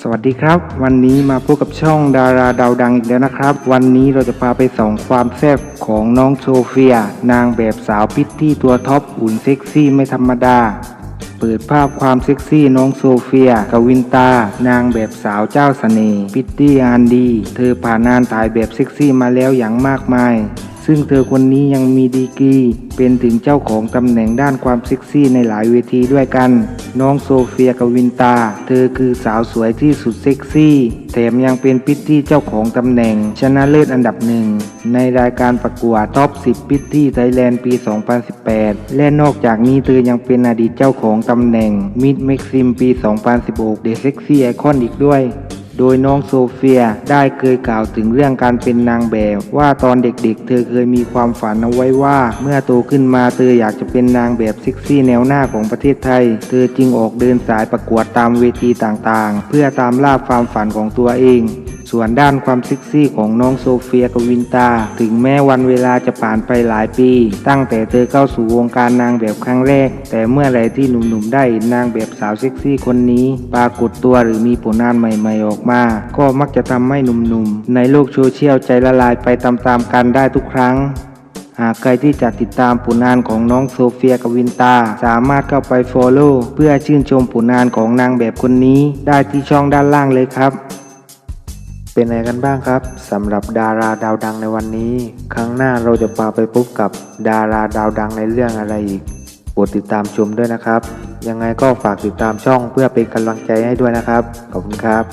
สวัสดีครับ วันนี้มาพบกับช่องดาราดาวดังอีกแล้วนะครับ วันนี้เราจะพาไปส่องความแซ่บของน้องโซเฟีย นางแบบสาวพิตตี้ตัวท็อปหุ่นเซ็กซี่ไม่ธรรมดา เปิดภาพความเซ็กซี่น้องโซเฟียกวินตา นางแบบสาวเจ้าเสน่ห์พิตตี้อันดี เธอผ่านงานถ่ายแบบเซ็กซี่มาแล้วอย่างมากมาย ซึ่งเธอคนนี้ยังมีดีกรีเป็นถึงเจ้าของตำแหน่งด้านความเซ็กซี่ในหลายเวทีด้วยกัน น้องโซเฟียกวินตา เธอคือสาวสวยที่สุดเซ็กซี่ แถมยังเป็นพิตตี้เจ้าของตำแหน่ง ชนะเลิศอันดับหนึ่ง ในรายการประกวดท็อป 10 พิตตี้ไทยแลนด์ปี 2018 และนอกจากนี้เธอยังเป็นอดีตเจ้าของตำแหน่งมิดเม็กซิมปี 2016 เดอะเซ็กซี่ไอคอนอีกด้วย โดยน้องโซเฟียได้เคยกล่าวถึงเรื่องการเป็นนางแบบว่าตอนเด็กๆ เธอเคยมีความฝันเอาไว้ว่า เมื่อโตขึ้นมาเธออยากจะเป็นนางแบบเซ็กซี่แนวหน้าของประเทศไทย เธอจึงออกเดินสายประกวดตามเวทีต่างๆ เพื่อตามล่าความฝันของตัวเอง ส่วนด้านความเซ็กซี่ของน้องโซเฟียกวินตา ถึงแม้วันเวลาจะผ่านไปหลายปี ตั้งแต่เธอเข้าสู่วงการนางแบบครั้งแรก แต่เมื่อไรที่หนุ่มๆได้นางแบบสาวเซ็กซี่คนนี้ ปรากฏตัวหรือมีผลงานใหม่ ๆ ออกมา ก็มักจะทำให้หนุ่มๆ ในโลกโซเชียลใจละลายไปตามๆกันได้ทุกครั้งหากใครที่จะติดตามผลงานของน้องโซเฟียกวินตา สามารถเข้าไป Follow เพื่อชื่นชมผลงานของนางแบบคนนี้ได้ที่ช่องด้านล่างเลยครับ เป็นไงกันบ้างครับสำหรับดาราดาวดังในวันนี้ ครั้งหน้าเราจะพาไปพบกับดาราดาวดังในเรื่องอะไรอีกโปรดติดตามชมด้วยนะครับ ยังไงก็ฝากติดตามช่องเพื่อเป็นกำลังใจให้ด้วยนะครับ ขอบคุณครับ